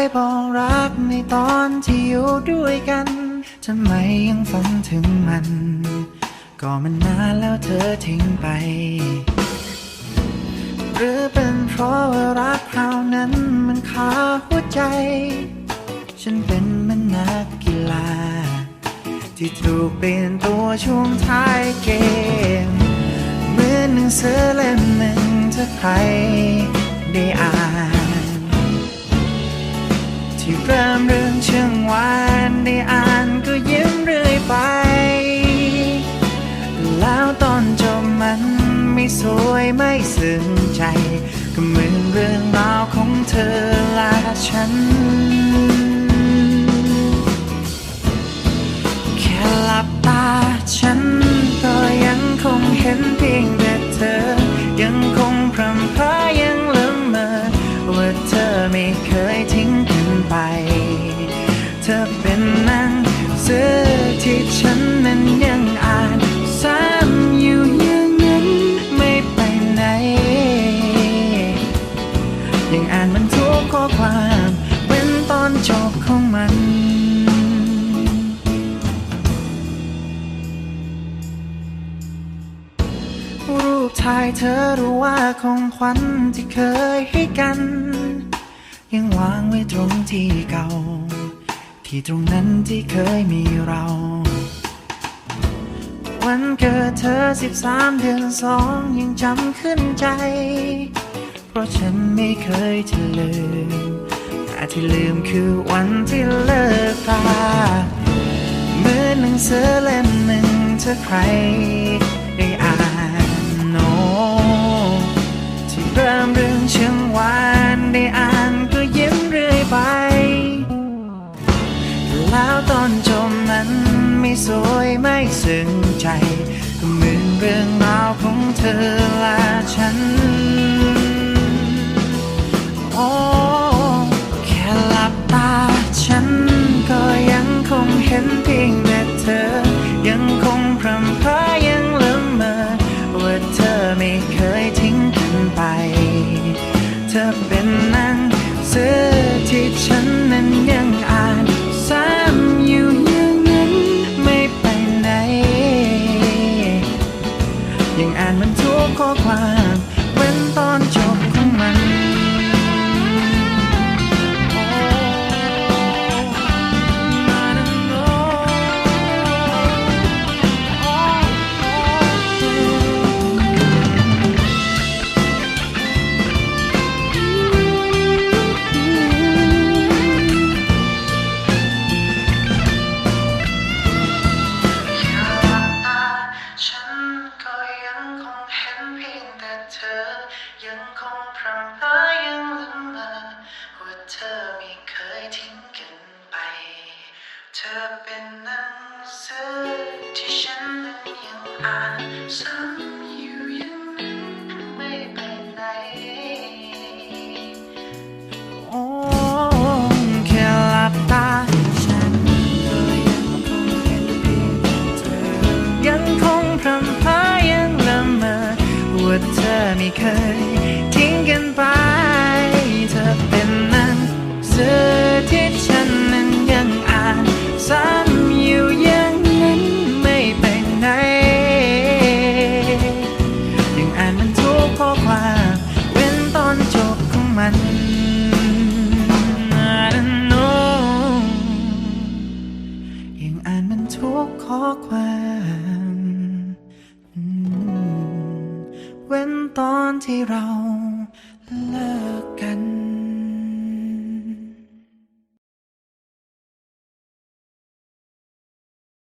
ยบอกรักในตอนที่อยู่ด้วยกัน ทำไมยังฝันถึงมัน ก็มันนานแล้วเธอทิ้งไป หรือเป็นเพราะว่ารักเราวนั้นมันคาหัวใจ ฉันเป็นมันนักกีฬา ที่ถูกเปลี่ยนตัวช่วงท้ายเกม เหมือนหนังสือเล่มหนึ่งถ้าใครได้อ่าน ที่เริ่มเรื่องเชิงวานได้อ่านก็ยิ้มเรื่อยไป แล้วตอนจบมันไม่สวยไม่ซึ้งใจ ก็เหมือนเรื่องราวของเธอและฉัน แค่หลับตาฉัน รูปถ่ายเธอรู้ว่าของขวัญที่เคยให้กัน ยังวางไว้ตรงที่เก่า ที่ตรงนั้นที่เคยมีเรา วันเกิดเธอสิบสามเดือนสองยังจำขึ้นใจ เพราะฉันไม่เคยจะลืมแต่ที่ลืมคือวันที่เลิกราเหมือนหนังสือเล่มหนึ่งถ้าใคร ที่เริ่มเรื่องเชิงวานได้อ่านก็ยิ้มเรื่อยไป แล้วตอนจบนั้นไม่สวยไม่ซึ้งใจ ก็เหมือนเรื่องราวของเธอ ไม่เคยทิ้งกันไป ที่เราเลิกกัน